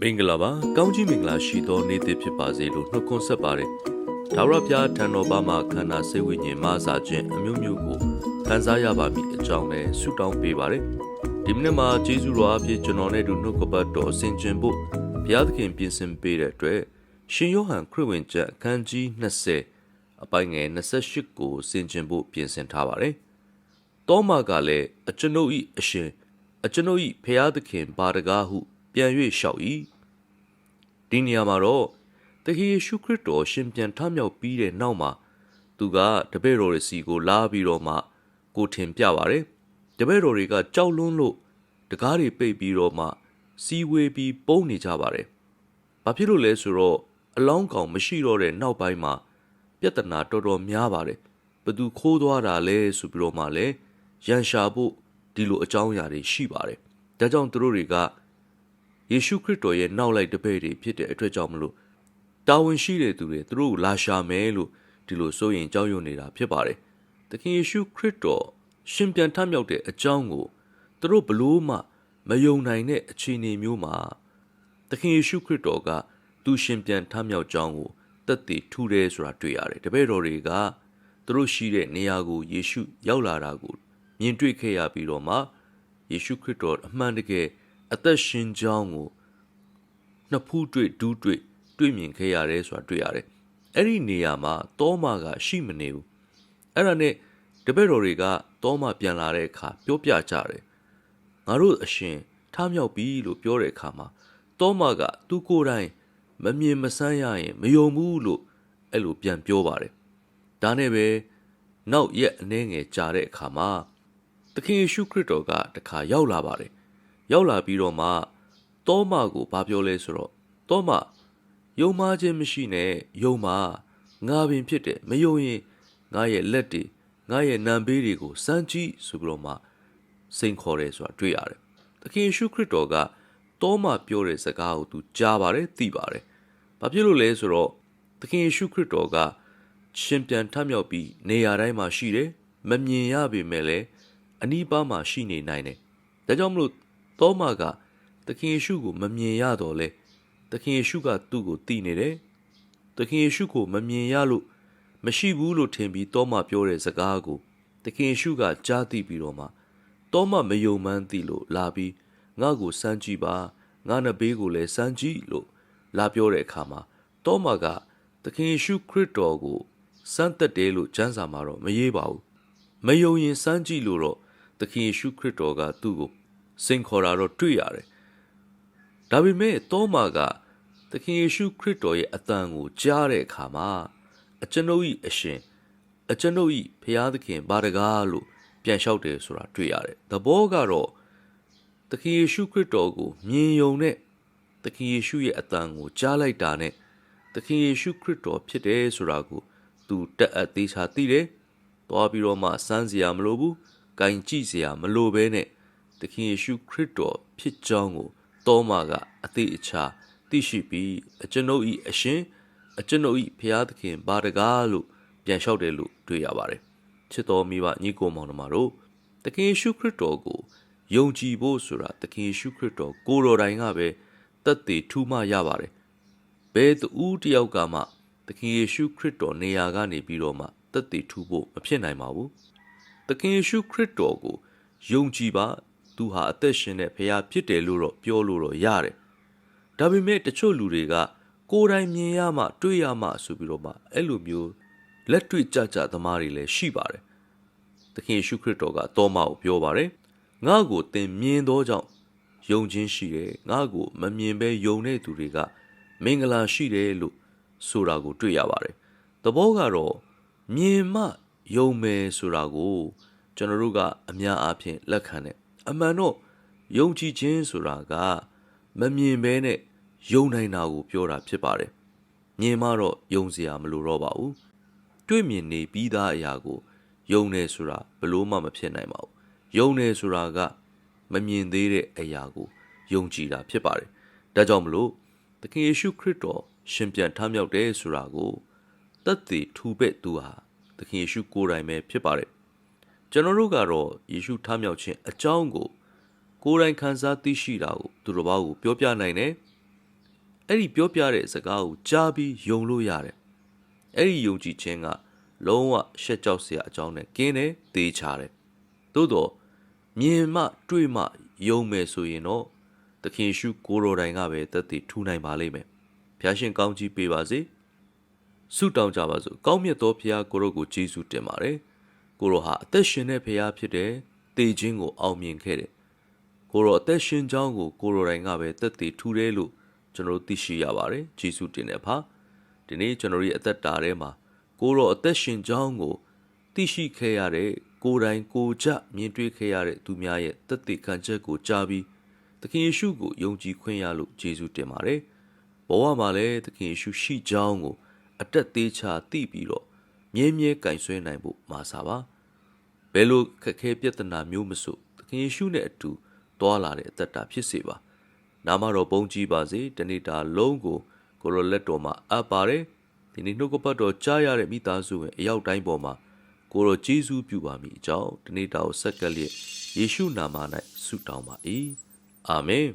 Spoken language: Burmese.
မင်္ဂလာပါကောင်းကြီးမင်္ဂလာရှိသောနေ့တစ်ဖြစ်ပါစေလို့နှုတ်ခွန်းဆက်ပါတယ်ဒါဝရဖျားထံတော်ဘာမှာခန္ဓာစိတ်ဝိညာဉ်မဆာခြင်းအမျိုးမျိုးကိုခံစားရပါမည်အကြောင်းနဲ့ဆုတောင်းပေးပါတယ်ဒီမနေ့မှာဂျေဇုတော်အဖြစ်ကျွန်တော်နဲ့တူနှုတ်ကပတ်တော်ဆင်ခြင်ဖို့ဘုရားသခင်ပြင်ဆင်ပေးတဲ့အတွက်ရှင်ယောဟန်ခရစ်ဝင်ကျမ်းအခန်းကြီး20အပိုင်းငယ်28ကိုဆင်ခြင်ဖို့ပြင်ဆင်ထားပါတယ်တောမာကလည်းအကျွန်ုပ်၏အရှင်အကျွန်ုပ်၏ဖျားသခင်ဘာတကားဟု ပြန်၍လျှောက်၏ဒီနေရာမှာတော့တခင်ယေရှုခရစ်တော်ရှင်ပြန်ထမြောက်ပြီးတဲ့နောက်မှာသူကတပည့်တော်ရဲ့စီကိုလာပြီးတော့မှကိုထင်ပြပါတယ်တပည့်တော်တွေကကြောက်လွန်းလို့တကားတွေပိတ်ပြီးတော့မှစီဝေးပြီးပုံနေကြပါတယ်ဘာဖြစ်လို့လဲဆိုတော့အလောင်းကောင်မရှိတော့တဲ့နောက်ပိုင်းမှာပြဿနာတော်တော်များပါတယ်ဘသူခိုးသွားတာလဲဆိုပြီးတော့မှလည်းရန်ရှာဖို့ဒီလိုအကြောင်းအရာတွေရှိပါတယ်ဒါကြောင့်သူတို့တွေက ယေရှုခရစ်တော်ရဲ့နောက်လိုက်တပည့်တွေဖြစ်တဲ့အတွက်ကြောင့်မလို့တာဝန်ရှိတဲ့သူတွေသူတို့ကိုလာရှာမယ်လို့ဒီလိုစိုးရင်ကြောက်ရွံ့နေတာဖြစ်ပါတယ်သခင်ယေရှုခရစ်တော်ရှင်ပြန်ထမြောက်တဲ့အကြောင်းကိုသူတို့ဘလို့မှမယုံနိုင်တဲ့အခြေအနေမျိုးမှာသခင်ယေရှုခရစ်တော်ကသူရှင်ပြန်ထမြောက်ကြောင်းကိုတက်တည်ထူတယ်ဆိုတာတွေ့ရတယ်တပည့်တော်တွေကသူတို့ရှိတဲ့နေရာကိုယေရှုရောက်လာတာကိုမြင်တွေ့ခဲ့ရပြီးတော့မှယေရှုခရစ်တော်အမှန်တကယ် အသက်ရှင်ကြောင်းကိုနှစ်ဖူးတွေ့ဒူးတွေ့တွေ့မြင်ခဲ့ရတယ်ဆိုတာတွေ့ရတယ်။အဲ့ဒီနေရာမှာတောမာကရှိမနေဘူး။အဲ့ဒါနဲ့တပည့်တော်တွေကတောမာပြန်လာတဲ့အခါပြောပြကြတယ်။ငါတို့အရှင်ထမြောက်ပြီလို့ပြောတဲ့အခါမှာတောမာကသူကိုယ်တိုင်မမြင်မဆန်းရရင်မယုံဘူးလို့အဲ့လိုပြန်ပြောပါတယ်။ဒါနဲ့ပဲနောက်ရက်အနည်းငယ်ကြာတဲ့အခါမှာသခင်ယေရှုခရစ်တော်ကတခါရောက်လာပါတယ်။ ရောက်လာပြီးတော့မှတောမကိုဘာပြောလဲဆိုတော့တောမယုံမာခြင်းမရှိနဲ့ယုံမာငါပင်ဖြစ်တယ်မယုံရင်ငါရဲ့လက်တွေငါရဲ့နံပေးတွေကိုစမ်းကြည့်ဆိုပြီးတော့မှစိန်ခေါ်တယ်ဆိုတာတွေ့ရတယ်။သခင်ယေရှုခရစ်တော်ကတောမပြောတဲ့စကားကိုသူကြားပါတယ်သိပါတယ်။ဘာဖြစ်လို့လဲဆိုတော့သခင်ယေရှုခရစ်တော်ကရှင်ပြန်ထမြောက်ပြီးနေရာတိုင်းမှာရှိတယ်မမြင်ရပေမဲ့လည်းအနီးပါးမှာရှိနေနိုင်တယ်။ဒါကြောင့်မလို့ တောမကသခင်ယေရှုကိုမမြင်ရတော့လဲသခင်ယေရှုကသူ့ကိုတည်နေတယ်။သခင်ယေရှုကိုမမြင်ရလို့မရှိဘူးလို့ထင်ပြီးတောမပြောတဲ့စကားကိုသခင်ယေရှုကကြားသိပြီးတော့မှတောမမယုံမှန်းသိလို့လာပြီးငါ့ကိုစမ်းကြည့်ပါငါနှစ်ဘေးကိုလည်းစမ်းကြည့်လို့လာပြောတဲ့အခါမှာတောမကသခင်ယေရှုခရစ်တော်ကိုစမ်းသက်တယ်လို့ကျမ်းစာမှာတော့မရေးပါဘူးမယုံရင်စမ်းကြည့်လို့တော့သခင်ယေရှုခရစ်တော်ကသူ့ကို စိန်ခေါ်တာတော့တွေ့ရတယ်။ဒါပေမဲ့တောမာကသခင်ယေရှုခရစ်တော်ရဲ့အသံကိုကြားတဲ့အခါမှာအကျွန်ုပ်၏အရှင်အကျွန်ုပ်၏ဖျားသခင်ဘာတကားလို့ပြန်လျှောက်တယ်ဆိုတာတွေ့ရတယ်။သဘောကတော့သခင်ယေရှုခရစ်တော်ကိုမြင်ယုံတဲ့သခင်ယေရှုရဲ့အသံကိုကြားလိုက်တာနဲ့သခင်ယေရှုခရစ်တော်ဖြစ်တယ်ဆိုတာကိုသူတက်အပ်သေးချာသိတယ်။သွားပြီးတော့မှစမ်းစရာမလိုဘူး။ဂိုင်ကြည့်စရာမလိုဘဲနဲ့ သခင်ယေရှုခရစ်တော်ဖြစ်ကြောင်းကိုတောမာကအသေးအချာသိရှိပြီးအကျွန်ုပ်ဤအရှင်အကျွန်ုပ်ဤဖျားသခင်ဘာတကားလို့ပြန်လျှောက်တယ်လို့တွေ့ရပါတယ်။ချစ်တော်မိဘညီကိုမောင်နှမတို့သခင်ယေရှုခရစ်တော်ကိုယုံကြည်ဖို့ဆိုတာသခင်ယေရှုခရစ်တော်ကိုတော်တိုင်ကပဲတတ်သိထူးမှရပါတယ်။ဘယ်သူတယောက်ကမှသခင်ယေရှုခရစ်တော်နေရာကနေပြီးတော့မှတတ်သိထူးဖို့မဖြစ်နိုင်ပါဘူး။သခင်ယေရှုခရစ်တော်ကိုယုံကြည်ပါ သူဟာအသက်ရှင်တဲ့ဖခင်ဖြစ်တယ်လို့တော့ပြောလို့တော့ရတယ်။ဒါပေမဲ့တချို့လူတွေကကိုယ်တိုင်မြင်ရမှတွေ့ရမှဆိုပြီးတော့မှအဲ့လိုမျိုးလက်တွေ့ကြကြသမားတွေလည်းရှိပါတယ်။သခင်ယေရှုခရစ်တော်ကတောမကိုပြောပါတယ်။ငါ့ကိုသင်မြင်သောကြောင့်ယုံခြင်းရှိတယ်။ငါ့ကိုမမြင်ဘဲယုံတဲ့သူတွေကမင်္ဂလာရှိတယ်လို့ဆိုတာကိုတွေ့ရပါတယ်။သဘောကတော့မြင်မှယုံမယ်ဆိုတာကို ကျွန်တော်တို့ကအများအားဖြင့်လက်ခံတယ် အမှန်တော့ယုံကြည်ခြင်းဆိုတာကမမြင်ဘဲနဲ့ယုံနိုင်တာကိုပြောတာဖြစ်ပါတယ်။မြင်မှတော့ယုံစရာမလိုတော့ပါဘူး။တွေ့မြင်နေပြီးသားအရာကိုယုံနေဆိုတာဘလို့မှမဖြစ်နိုင်ပါဘူး။ယုံနေဆိုတာကမမြင်သေးတဲ့အရာကိုယုံကြည်တာဖြစ်ပါတယ်။ဒါကြောင့်မလို့သခင်ယေရှုခရစ်တော်ရှင်ပြန်ထမြောက်တယ်ဆိုတာကိုတတ်သိထူပဲ့သူဟာသခင်ယေရှုကိုယ်တိုင်ပဲဖြစ်ပါတယ် ကျွန်တော်တို့ကတော့ယေရှုထမြောက်ခြင်းအကြောင်းကိုကိုယ်တိုင်ခံစားသိရှိတာကိုသူတော်ဘာကိုပြောပြနိုင်တယ်အဲ့ဒီပြောပြတဲ့စကားကိုကြားပြီးယုံလို့ရတယ်အဲ့ဒီယုံကြည်ခြင်းကလုံးဝရှက်ကြောက်စရာအကြောင်းနဲ့ကင်းတယ်သေချာတယ်သို့တော့မြင်မှတွေ့မှယုံမယ်ဆိုရင်တော့သခင်ယေရှုကိုတော်တိုင်ကပဲသက်သေထူနိုင်ပါလိမ့်မယ်ဖျားရှင်ကောင်းကြီးပေးပါစေဆုတောင်းကြပါစို့ကောင်းမြတ်သောဖခင်ကိုရောကိုယေရှုတင်ပါတယ် ကိုရောဟာအသက်ရှင်တဲ့ဖခင်ဖြစ်တယ်တေခြင်းကိုအောင်မြင်ခဲ့တယ်ကိုရောအသက်ရှင်ကြောင်းကိုကိုရောတိုင်ကပဲသက်သေထူတယ်လို့ကျွန်တော်တို့သိရှိရပါတယ်ယေရှုတင်တယ်ဖာဒီနေ့ကျွန်တော်တို့ရဲ့အသက်တာထဲမှာကိုရောအသက်ရှင်ကြောင်းကိုသိရှိခဲ့ရတဲ့ကိုယ်တိုင်ကိုယ်ကြမြင်တွေ့ခဲ့ရတဲ့သူများရဲ့သက်သေခံချက်ကိုကြားပြီးသခင်ယေရှုကိုယုံကြည်ခွင့်ရလို့ယေရှုတင်ပါတယ်ဘဝမှာလည်းသခင်ယေရှုရှိကြောင်းကိုအတက်သေးချာသိပြီးတော့ မြဲမြဲကင်ဆွဲနိုင်ဖို့မာစာပါဘယ်လိုခက်ခဲပြဿနာမျိုးမဆိုသခင်ယေရှုနဲ့အတူတွာလာတဲ့အသက်တာဖြစ်စေပါနာမတော်ပုံကြီးပါစေတနေ့တာလုံးကိုကိုရောလက်တော်မှာအပ်ပါတယ်ဒီနေ့နှုတ်ကပတ်တော်ကြားရတဲ့မိသားစုဝင်အရောက်တိုင်းပေါ်မှာကိုရောဂျေဇူးပြုပါမိအကြောင်းဒီနေ့တာကိုဆက်ကပ်လျက်ယေရှုနာမ၌ဆုတောင်းပါ၏အာမင်